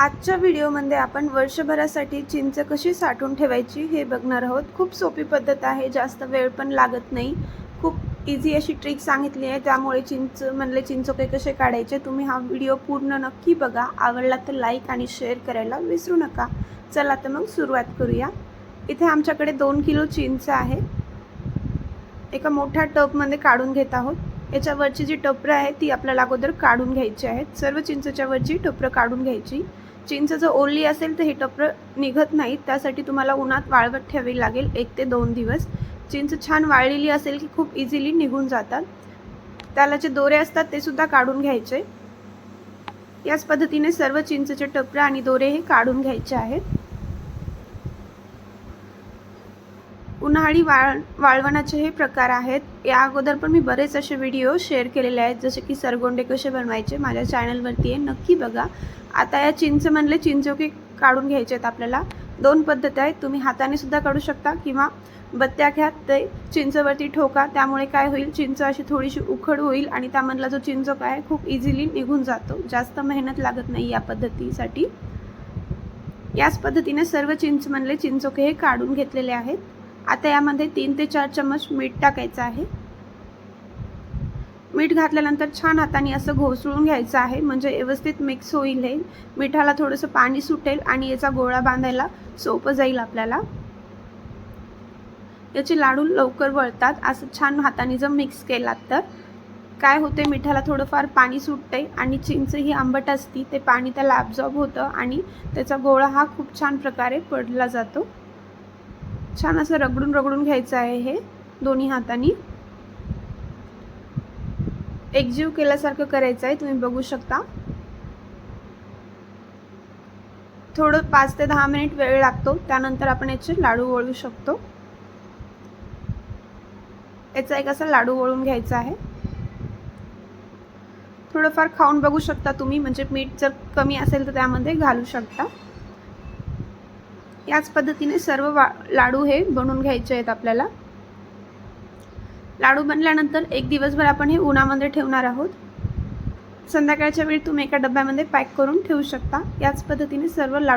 आजच्या व्हिडिओमध्ये आपण वर्षभरासाठी चिंच कशी साठवून ठेवायची हे बघणार आहोत. खूप सोपी पद्धत आहे जास्त वेळ पण लागत नाही. खूप इझी अशी ट्रिक सांगितली आहे त्यामुळे चिंच म्हणले चिंचोके कसे काढायचे तुम्ही हा व्हिडिओ पूर्ण नक्की बघा. आवडला तर लाईक आणि शेअर करायला विसरू नका. चला तर मग सुरुवात करूया. इथे आमच्याकडे दोन किलो चिंच आहे. एका मोठ्या टबमध्ये काढून घेत आहोत. याच्यावरची जी टपरं आहे ती आपल्याला अगोदर काढून घ्यायची आहेत. सर्व चिंचच्या वरची टपरं काढून घ्यायची. चिंच जर ओली असेल तर हे टपर निघत नाहीत त्यासाठी तुम्हाला उन्हात वाळवत ठेवावी लागेल एक ते दोन दिवस. चिंच छान वाळलेली असेल की खूप इझिली निघून जातात. त्याला जे दोरे असतात ते सुद्धा काढून घ्यायचे. याच पद्धतीने सर्व चिंचचे टपरे आणि दोरे हे काढून घ्यायचे आहेत. उन्हाळी वाळ वाळवणाचे हे प्रकार आहेत. या अगोदर पण मी बरेच असे व्हिडिओ शेअर केलेले आहेत. जसे की सरगोंडे कसे बनवायचे माझ्या चॅनलवरती आहे नक्की बघा. आता या चिंच म्हणले चिंचोके काढून घ्यायचे आहेत आपल्याला. दोन पद्धती आहेत. तुम्ही हाताने सुद्धा काढू शकता किंवा बत्त्या घ्या ते चिंचवरती ठोका. त्यामुळे काय होईल? चिंच अशी थोडीशी उखड होईल आणि त्यामधला जो चिंचोक आहे खूप इझिली निघून जातो. जास्त मेहनत लागत नाही या पद्धतीसाठी. याच पद्धतीने सर्व चिंच म्हणले चिंचोके हे काढून घेतलेले आहेत. आता यामध्ये तीन ते चार चम्मच मीठ टाकायचं आहे. मीठ घातल्यानंतर छान हाताने असं घोसळून घ्यायचं आहे. म्हणजे व्यवस्थित मिक्स होईल हे. मिठाला थोडंसं पाणी सुटेल आणि याचा गोळा बांधायला सोपं जाईल आपल्याला. याचे लाडू लवकर वळतात. असं छान हाताने जर मिक्स केलात तर. काय होते मिठाला थोडंफार पाणी सुटते आणि चिंच ही आंबट असती ते पाणी त्याला ॲब्झॉर्ब होतं आणि त्याचा गोळा हा खूप छान प्रकारे पडला जातो. छान असं रगडून रगडून घ्यायचं आहे हे दोन्ही हातानी. एकजीव केल्यासारखं करायचं आहे तुम्ही बघू शकता. थोडं पाच ते दहा मिनिट वेळ लागतो त्यानंतर आपण याचे लाडू वळू शकतो. याचा एक असा लाडू वळून घ्यायचा आहे. थोडंफार खाऊन बघू शकता तुम्ही म्हणजे मीठ जर कमी असेल तर त्यामध्ये घालू शकता. याच पद्धतीने सर्व वा लाडू हे बनवून घ्यायचे आहेत आपल्याला. लाडू बनल्यानंतर एक दिवसभर आपण हे उन्हामध्ये ठेवणार आहोत. संध्याकाळच्या वेळी तुम्ही एका डब्यामध्ये पॅक करून ठेवू शकता. याच पद्धतीने सर्व लाडू